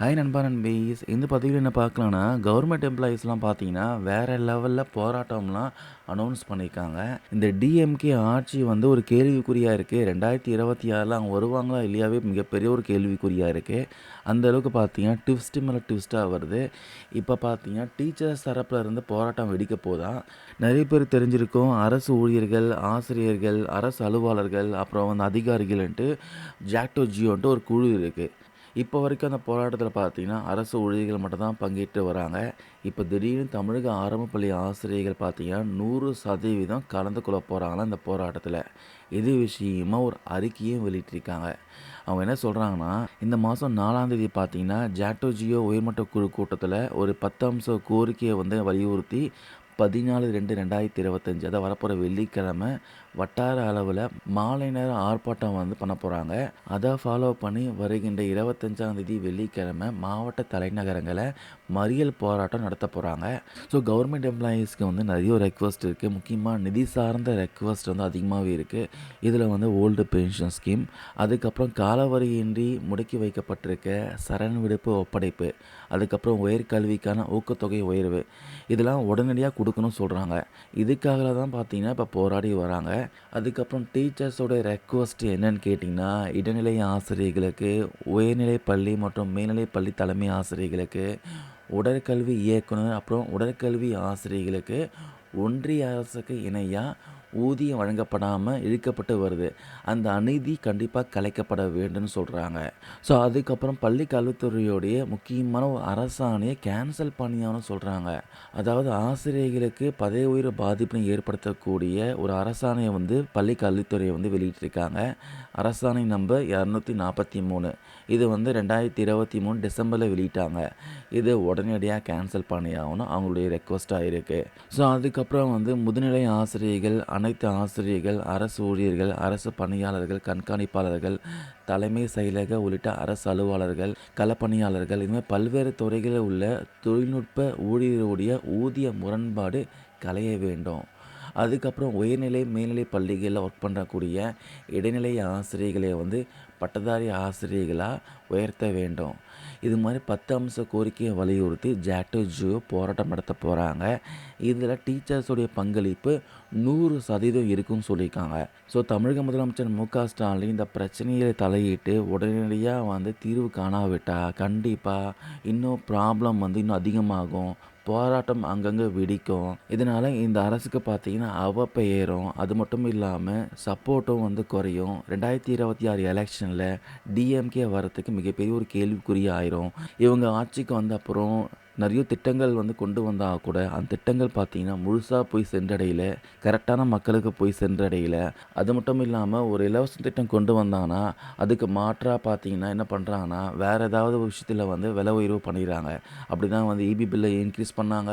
Hi நண்பா நண்பீஸ். இந்த பதிவில் என்ன பார்க்கலான்னா கவர்மெண்ட் எம்ப்ளாயீஸ்லாம் பார்த்தீங்கன்னா வேறு லெவலில் போராட்டம்லாம் அனௌன்ஸ் பண்ணியிருக்காங்க. இந்த டிஎம்கே ஆட்சி வந்து ஒரு கேள்விக்குறியாக இருக்குது ரெண்டாயிரத்தி இருபத்தி ஆறில் அவங்க வருவாங்களா இல்லையாவே மிகப்பெரிய ஒரு கேள்விக்குறியாக இருக்குது அந்த அளவுக்கு பார்த்தீங்கன்னா ட்விஸ்ட்டு மேலே ட்விஸ்ட்டாக வருது. இப்போ பார்த்தீங்கன்னா டீச்சர்ஸ் தரப்பில் இருந்து போராட்டம் வெடிக்க போதான் நிறைய பேர் தெரிஞ்சிருக்கும். அரசு ஊழியர்கள் ஆசிரியர்கள் அரசு அலுவலர்கள் அப்புறம் வந்து அதிகாரிகள்ன்ட்டு ஜாக்டோ ஜியோன்ட்டு ஒரு குழு இருக்குது இப்போ வரைக்கும் அந்த போராட்டத்தில் பார்த்தீங்கன்னா அரசு ஊழியர்கள் மட்டும் தான் பங்கேற்று வராங்க. இப்போ திடீர்னு தமிழக ஆரம்ப பள்ளி ஆசிரியர்கள் பார்த்தீங்கன்னா நூறு சதவீதம் கலந்து கொள்ள போகிறாங்களா இந்த போராட்டத்தில். இது விஷயமாக ஒரு அறிக்கையும் வெளியிட்டிருக்காங்க. அவங்க என்ன சொல்கிறாங்கன்னா இந்த மாதம் நாலாந்தேதி பார்த்தீங்கன்னா ஜாட்டோஜியோ உயர்மட்ட குழு கூட்டத்தில் ஒரு பத்து அம்ச கோரிக்கையை வந்து வலியுறுத்தி பதினாலு ரெண்டு ரெண்டாயிரத்தி இருபத்தஞ்சி. அதை வரப்போகிற வெள்ளிக்கிழமை. வட்டார அளவில் மாலை நேரம் ஆர்ப்பாட்டம் வந்து பண்ண போகிறாங்க அதை ஃபாலோ பண்ணி வருகின்ற இருபத்தஞ்சாந்தேதி வெள்ளிக்கிழமை மாவட்ட தலைநகரங்களை மறியல் போராட்டம் நடத்த போகிறாங்க ஸோ கவர்மெண்ட் எம்ப்ளாயீஸ்க்கு வந்து நிறைய ரெக்வஸ்ட் இருக்குது முக்கியமாக நிதி சார்ந்த ரெக்வஸ்ட் வந்து அதிகமாகவே இருக்குது இதில் வந்து ஓல்டு பென்ஷன் ஸ்கீம் அதுக்கப்புறம் காலவரியின்றி முடக்கி வைக்கப்பட்டிருக்க சரண் விடுப்பு ஒப்படைப்பு. அதுக்கப்புறம் உயர்கல்விக்கான ஊக்கத்தொகை உயர்வு. இதெல்லாம் உடனடியாக கொடுக்கணும்னு சொல்கிறாங்க இதுக்காக தான் பார்த்தீங்கன்னா இப்போ போராடி வராங்க. அதுக்கப்புறம் டீச்சர்ஸோட ரெக்வஸ்ட் என்னன்னு கேட்டிங்கன்னா இடைநிலை ஆசிரியர்களுக்கு உயர்நிலை பள்ளி மற்றும் மேல்நிலை பள்ளி தலைமை ஆசிரியர்களுக்கு உடற்கல்வி இயக்குனர் அப்புறம் உடற்கல்வி ஆசிரியர்களுக்கு ஒன்றிய அரசுக்கு இணையாக ஊதியம் வழங்கப்படாமல் இழுக்கப்பட்டு வருது. அந்த அநீதி கண்டிப்பாக கலைக்கப்பட வேண்டும்னு சொல்கிறாங்க ஸோ அதுக்கப்புறம் பள்ளி கல்வித்துறையோடைய முக்கியமான ஒரு அரசாணையை கேன்சல் பண்ணியான்னு சொல்கிறாங்க அதாவது ஆசிரியர்களுக்கு பதவி உயர் பாதிப்பினை ஏற்படுத்தக்கூடிய ஒரு அரசாணையை வந்து பள்ளி கல்வித்துறையை வந்து வெளியிட்டிருக்காங்க. அரசாணை நம்பர் இரநூத்தி நாற்பத்தி மூணு. இது வந்து ரெண்டாயிரத்தி இருபத்தி மூணு டிசம்பரில் வெளியிட்டாங்க. இது உடனடியாக கேன்சல் பண்ணி ஆகணும் அவங்களுடைய ரெக்வஸ்ட்டாக இருக்குது ஸோ அதுக்கப்புறம் வந்து முதுநிலை ஆசிரியர்கள் அனைத்து ஆசிரியர்கள் அரசு ஊழியர்கள் அரசு பணியாளர்கள் கண்காணிப்பாளர்கள் தலைமை செயலக உள்ளிட்ட அரசு அலுவலர்கள் களப்பணியாளர்கள் இதுமாதிரி பல்வேறு துறைகளில் உள்ள தொழில்நுட்ப ஊழியருடைய ஊதிய முரண்பாடு களைய வேண்டும். அதுக்கப்புறம் உயர்நிலை மேல்நிலை பள்ளிகளில் ஒர்க் பண்ணக்கூடிய இடைநிலை ஆசிரியர்களை வந்து பட்டதாரி ஆசிரியர்களாக உயர்த்த வேண்டும். இது மாதிரி பத்து அம்ச கோரிக்கையை வலியுறுத்தி ஜாட்டோ ஜியோ போராட்டம் நடத்த போகிறாங்க இதில் டீச்சர்ஸுடைய பங்களிப்பு நூறு சதவீதம் இருக்குன்னு சொல்லியிருக்காங்க. ஸோ தமிழக முதலமைச்சர் மு க ஸ்டாலின் இந்த பிரச்சனையை தலையிட்டு உடனடியாக வந்து தீர்வு காணாவிட்டால் கண்டிப்பாக இன்னும் ப்ராப்ளம் வந்து இன்னும் அதிகமாகும். போராட்டம் அங்கங்கே வெடிக்கும். இதனால் இந்த அரசுக்கு பார்த்தீங்கன்னா அவப்பெயரும் அது மட்டும் இல்லாமல் சப்போர்ட்டும் வந்து குறையும். ரெண்டாயிரத்தி இருபத்தி ஆறு எலெக்ஷனில் டிஎம்கே வரத்துக்கு மிகப்பெரிய ஒரு கேள்விக்குறி ஆயிரும் இவங்க ஆட்சிக்கு வந்த அப்புறம் நிறைய திட்டங்கள் வந்து கொண்டு வந்தால் கூட அந்த திட்டங்கள் பார்த்திங்கன்னா முழுசாக போய் சென்றடையில கரெக்டான மக்களுக்கு போய் சென்றடையல அது மட்டும் இல்லாமல் ஒரு இலவச திட்டம் கொண்டு வந்தாங்கன்னா அதுக்கு மாற்றாக பார்த்தீங்கன்னா என்ன பண்ணுறாங்கன்னா வேறு ஏதாவது விஷயத்தில் வந்து விலை உயர்வு பண்ணிடுறாங்க. அப்படி தான் வந்து இபி பில்லை இன்க்ரீஸ் பண்ணாங்க.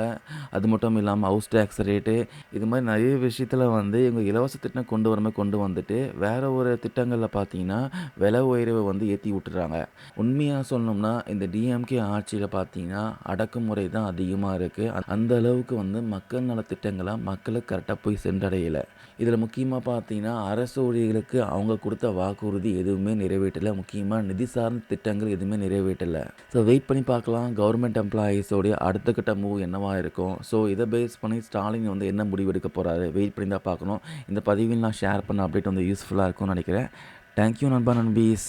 அது மட்டும் இல்லாமல் ஹவுஸ் டேக்ஸ் ரேட்டு இது மாதிரி நிறைய விஷயத்தில் வந்து இவங்க இலவச திட்டம் கொண்டு வரமே கொண்டு வந்துட்டு வேறு ஒரு திட்டங்களில் பார்த்தீங்கன்னா விலை உயர்வை வந்து ஏற்றி விட்டுறாங்க. உண்மையாக சொல்லணும்னா இந்த டிஎம்கே ஆட்சியில் பார்த்தீங்கன்னா அடக்க அடக்குமுறை தான் அதிகமாக இருக்குது அந்த அளவுக்கு வந்து மக்கள் நலத்திட்டங்களாக மக்களுக்கு கரெக்டாக போய் சென்றடையலை. இதில் முக்கியமாக பார்த்தீங்கன்னா அரசு ஊழியர்களுக்கு அவங்க கொடுத்த வாக்குறுதி எதுவுமே நிறைவேற்றலை. முக்கியமாக நிதி சார்ந்த திட்டங்கள் எதுவுமே நிறைவேற்றலை. ஸோ வெயிட் பண்ணி பார்க்கலாம். கவர்மெண்ட் எம்ப்ளாயீஸோடைய அடுத்த கட்ட மூவ் என்னவாக இருக்கும்? ஸோ இதை பேஸ் பண்ணி ஸ்டாலின் வந்து என்ன முடிவு எடுக்க போகிறாரு வெயிட் பண்ணி தான் பார்க்கணும். இந்த பதிவில் நான் ஷேர் பண்ண அப்டேட் வந்து யூஸ்ஃபுல்லாக இருக்கும்னு நினைக்கிறேன். தேங்க்யூ நண்பா நண்பீஸ்.